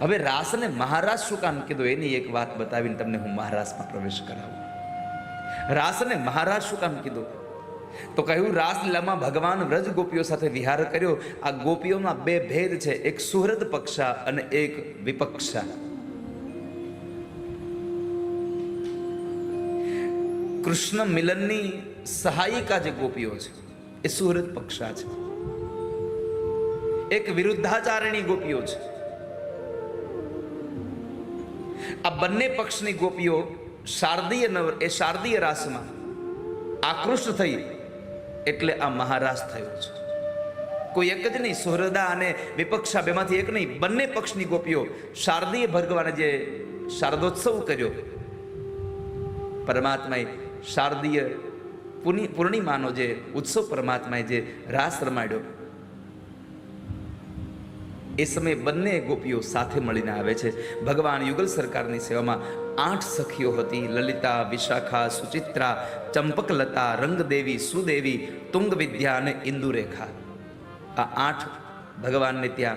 હવે રાસને મહારાસ શું કામ કીધું? એની એક વાત બતાવીને તમને હું મહારાસમાં પ્રવેશ કરાવું. રાસને મહારાજ શું કામ કીધું? તો કહ્યું રાસલીલામાં ભગવાન વ્રજ ગોપીઓ સાથે વિહાર કર્યો. આ ગોપીઓમાં બે ભેદ છે. એક સુહૃદ પક્ષા અને એક વિપક્ષા. કૃષ્ણ મિલનની સહાયિકા જે ગોપીઓ છે, એ સુહૃદ પક્ષા છે. એક વિરુદ્ધાચારણી ગોપીઓ છે. આ બંને પક્ષની ગોપીઓ શારદીય નવ, એ શારદીય રાસમાં આકૃષ્ટ થઈ એટલે આ મહારાસ થયો છે. કોઈ એક જ નહીં, સુહૃદા અને વિપક્ષા બેમાંથી એક નહીં, બંને પક્ષની ગોપીઓ શારદીય ભગવાને જે શારદોત્સવ કર્યો, પરમાત્માએ શારદીય પૂર્ણિ- પૂર્ણિમાનો જે ઉત્સવ પરમાત્માએ જે રાસ રમાડ્યો એ સમયે બંને ગોપીઓ સાથે મળીને આવે છે. ભગવાન યુગલ સરકારની સેવામાં આઠ સખીઓ હતી. લલિતા, વિશાખા, સુચિત્રા, ચંપકલતા, રંગદેવી, સુદેવી તુંગ વિદ્યા અને ઇન્દુરેખા. આ આઠ ભગવાનને ત્યાં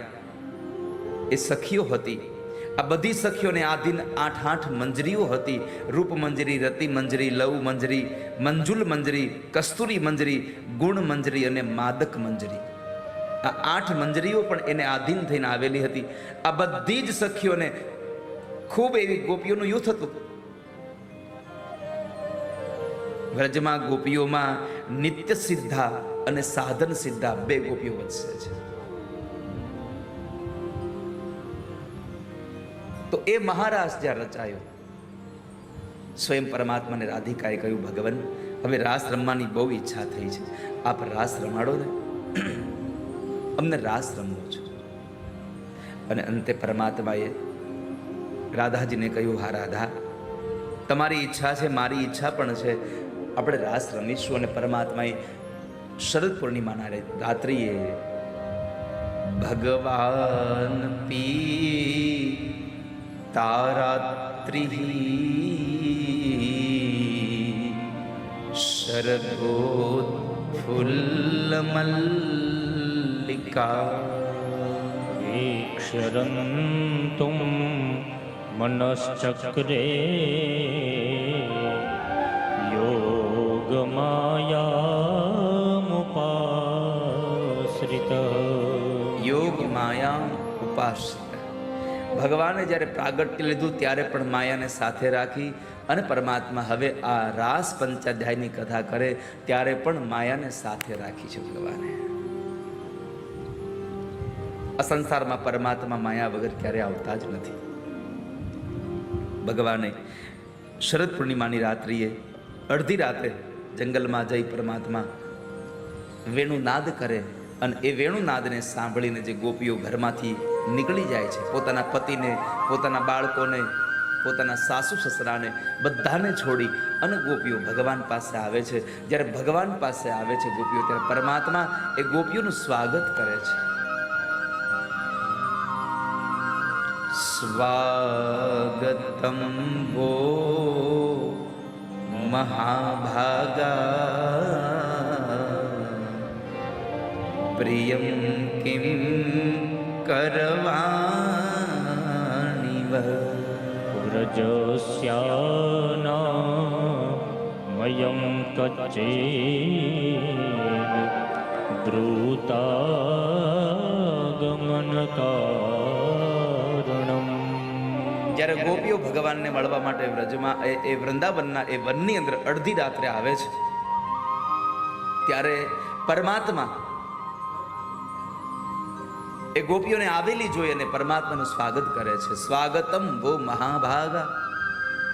એ સખીઓ હતી. આ બધી સખીઓને આધીન આઠ આઠ મંજરીઓ હતી. રૂપ મંજરી, રતિ મંજરી, લવ મંજરી, મંજુલ મંજરી, કસ્તુરી મંજરી, ગુણ મંજરી અને માદક મંજરી. આ આઠ મંજરીઓ પણ એને આધીન થઈને આવેલી હતી. આ બધી જ સખીઓને ખૂબ એવી ગોપીઓનું યુથ હતું. વ્રજમાં ગોપીઓમાં નિત્ય સિદ્ધા અને સાધન સિદ્ધા બે ગોપીઓ વચ્ચે છે. તો એ મહારાસ જ્યાં રચાયો, સ્વયં પરમાત્માને રાધિકાએ કહ્યું, ભગવાન, હવે રાસ રમવાની બહુ ઈચ્છા થઈ છે. આપ રાસ રમાડો ને. અમને રાસ રમવો છે. અને અંતે પરમાત્માએ રાધાજીને કહ્યું, હા, રાધા, તમારી ઈચ્છા છે, મારી ઈચ્છા પણ છે. આપણે રાસ રમીશું અને પરમાત્માએ શરદ પૂર્ણિમાના રાત્રિએ ભગવાન પી તારાત્રિ શરદોત્ફુલ્લમલ્લિકા वीक्षरन्तुं मनश्चक्रे योगमायामुपाश्रित યોગ માયા ઉપાશ્રિત ભગવાને જ્યારે પ્રાગટ્ય લીધું ત્યારે પણ માયાને સાથે રાખી અને પરમાત્મા હવે આ રાસ પંચાધ્યાયની કથા કરે ત્યારે પણ માયાને સાથે રાખી છે ભગવાને આ સંસારમાં પરમાત્મા માયા વગર ક્યારે આવતા જ નથી. ભગવાને શરદ પૂર્ણિમાની રાત્રિએ અડધી રાતે જંગલમાં જઈ પરમાત્મા વેણુનાદ કરે અને એ વેણુનાદને સાંભળીને જે ગોપીઓ ઘરમાંથી નીકળી જાય છે, પોતાના પતિને, પોતાના બાળકોને, પોતાના સાસુ સસરાને બધાને છોડી અને ગોપીઓ ભગવાન પાસે આવે છે. જ્યારે ભગવાન પાસે આવે છે ગોપીઓ, ત્યારે પરમાત્મા એ ગોપીઓનું સ્વાગત કરે છે. સ્વાગતમ વો મહાભાગા પ્રિયમ કિમ કરવાણી વહ વ્રજસ્યાના મયં દ્રુતાગમનકારણમ જ્યારે ગોપીઓ ભગવાનને મળવા માટે વ્રજમાં એ વૃંદાવનના, એ વનની અંદર અડધી રાત્રે આવે છે. ત્યારે પરમાત્મા એ ગોપીઓને આવેલી જોઈ અને પરમાત્માનું સ્વાગત કરે છે. સ્વાગતમ વો મહાભાગા.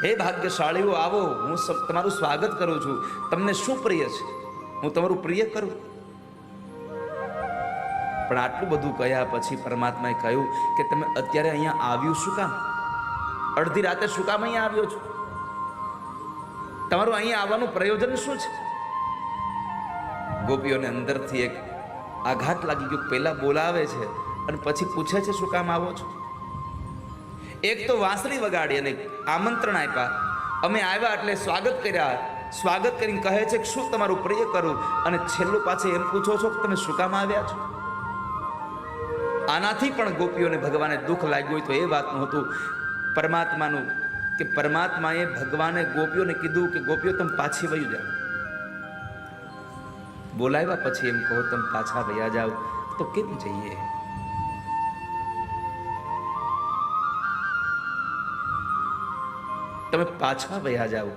હે ભાગ્યશાળીઓ, આવો, હું તમારું સ્વાગત કરું છું. તમને શું પ્રિય છે? હું તમારું પ્રિય કરું. પણ આટલું બધું કહ્યા પછી પરમાત્માએ કહ્યું કે તમે અત્યારે અહીંયા આવ્યું શું કામ? અડધી રાતે શું કામ અહીંયા આવ્યો છું? તમારું અહીંયા આવવાનું પ્રયોજન શું છે? ગોપીઓને અંદરથી એક આઘાત લાગી ગયો. પહેલાં બોલાવે છે અને પછી પૂછે છે શું કામ આવો છો? એક તો વાંસળી વગાડી અને આમંત્રણ આપ્યા. અમે આવ્યા એટલે સ્વાગત કર્યા. સ્વાગત કરીને કહે છે કે શું તમારું પ્રિય કરું? અને છેલ્લું પાછું એમ પૂછો છો કે તમે શું કામ આવ્યા છો? આનાથી પણ ગોપીઓને ભગવાને દુઃખ લાગ્યું હોય તો એ વાતનું હતું. પરમાત્માનું કે પરમાત્માએ ભગવાને ગોપીઓને કીધું કે ગોપીઓ, તમે પાછી વયું જાઓ. બોલાવ્યા પછી એમ કહો, તમે પાછા વયા જાઓ. તો કેમ જઈએ? તમે પાછા વયા જાઓ.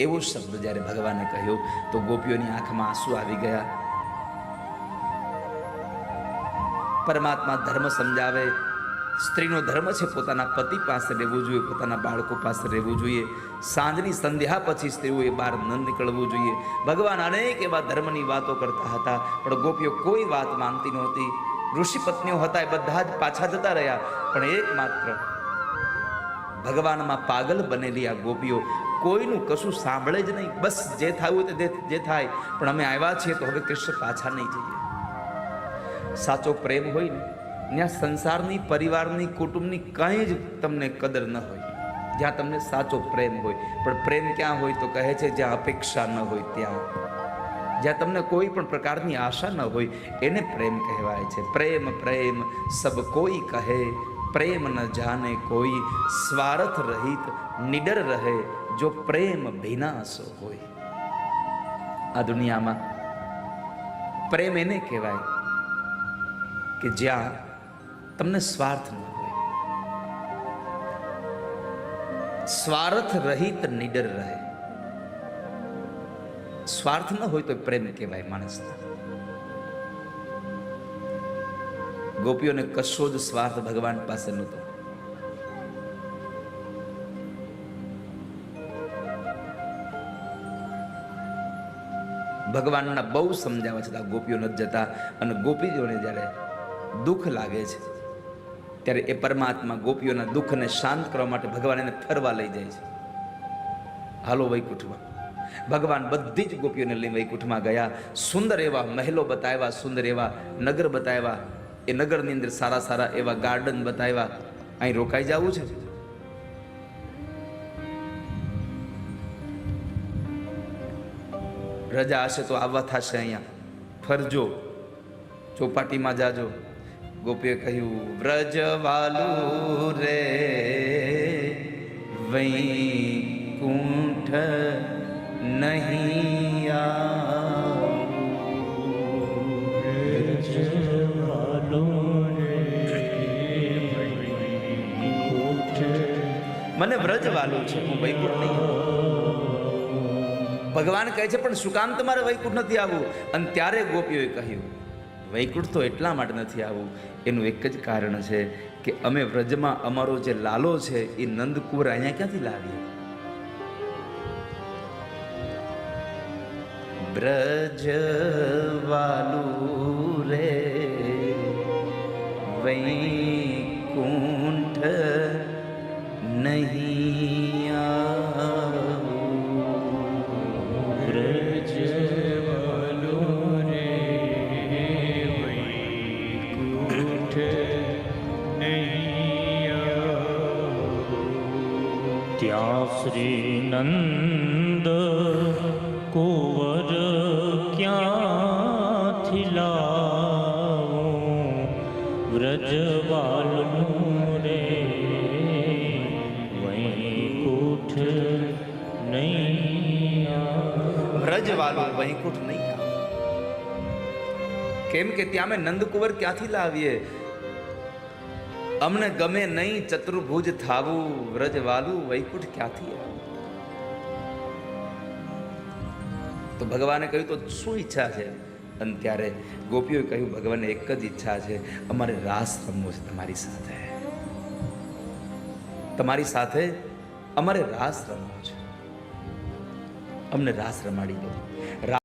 એવો શબ્દ જ્યારે ભગવાને કહ્યો, તો ગોપીઓની આંખમાં આંસુ આવી ગયા. પરમાત્મા ધર્મ સમજાવે. સ્ત્રીનો ધર્મ છે પોતાના પતિ પાસે રહેવું જોઈએ, પોતાના બાળકો પાસે રહેવું જોઈએ. સાંજની સંધ્યા પછી સ્ત્રીઓએ બહાર ન નીકળવું જોઈએ. ભગવાન અનેક એવા ધર્મની વાતો કરતા હતા, પણ ગોપીઓ કોઈ વાત માનતી નહોતી. ઋષિ પત્નીઓ હતા એ બધા જ પાછા જતા રહ્યા, પણ એકમાત્ર ભગવાનમાં પાગલ બનેલી આ ગોપીઓ કોઈનું કશું સાંભળે જ નહીં. બસ જે થયું તે જે થાય. પણ અમે આવ્યા છીએ તો હવે કૃષ્ણ પાછા નહીં જઈએ. સાચો પ્રેમ હોય ને ત્યાં સંસારની, પરિવારની, કુટુંબની કંઈ જ તમને કદર ન હોય. જ્યાં તમને સાચો પ્રેમ હોય. પણ પ્રેમ ક્યાં હોય તો કહે છે, જ્યાં અપેક્ષા ન હોય ત્યાં. જ્યાં તમને કોઈ પણ પ્રકારની આશા ન હોય, એને પ્રેમ કહેવાય છે. પ્રેમ પ્રેમ, સબ કોઈ કહે. પ્રેમ ન જાને કોઈ. સ્વાર્થ રહિત, નિડર રહે, જો પ્રેમ ભીનાશો હોય. આ દુનિયામાં પ્રેમ એને કહેવાય કે જ્યાં તમને સ્વાર્થ ન હોય. સ્વાર્થ રહિત નિડર રહે. સ્વાર્થ ન હોય તો પ્રેમ કહેવાય માણસને ગોપીઓને કશો જ સ્વાર્થ ભગવાન પાસે નહોતો. ભગવાનના બહુ સમજાવવા છતાં ગોપીઓ નથી જતા અને ગોપીઓને જ્યારે દુઃખ લાગે છે ત્યારે એ પરમાત્મા ગોપીઓના દુઃખને શાંત કરવા માટે ભગવાન એને ફરવા લઈ જાય છે. હાલો વૈકુંઠમાં. ભગવાન બધી જ ગોપીઓને લઈ વૈકુંઠમાં ગયા. સુંદર એવા મહેલો બતાવ્યા, સુંદર એવા નગર બતાવ્યા. એ નગરની અંદર સારા સારા એવા ગાર્ડન બતાવ્યા. અહીં રોકાઈ જવું છે? રજા હશે તો આવવા થશે અહીંયા. ફરજો. ચોપાટીમાં જાજો. ગોપીએ કહ્યું વ્રજવાલું રે વૈકુંઠ નહીં મને વ્રજવાલું છે, હું વૈકુંઠ નહીં ભગવાન કહે છે, પણ શું કામ તમારે વૈકુંઠ નથી આવવું? અને ત્યારે ગોપીઓએ કહ્યું વૈકુંઠ તો એટલા માટે નથી આવવું એનું એક જ કારણ છે કે અમે વ્રજમાં અમારો જે લાલો છે એ નંદકુંવર અહીંયા ક્યાંથી લાવીએ? બ્રજવાલું રે, વૈકુંઠ નહીં. ત્યાં શ્રી નંદ કુંવર ક્યાંથી લાવું વ્રજવાલું રે વૈકુંઠ નહીં આવું. વ્રજવાળું વૈકુંઠ નહીં આવે કેમ કે ત્યાં અમે નંદકુંવર ક્યાંથી લાવીએ અમને ગમે નહીં ચતુર્ભુજ થાવું વ્રજવાલું વૈકુંઠ ક્યાંથી તો ભગવાને કહ્યું, તો શું ઈચ્છા છે? અને ત્યારે ગોપીઓએ કહ્યું, ભગવાનને એક જ ઈચ્છા છે, અમારે રાસ રમવું છે તમારી સાથે. તમારી સાથે અમારે રાસ રમવો છે. અમને રાસ રમાડી દો.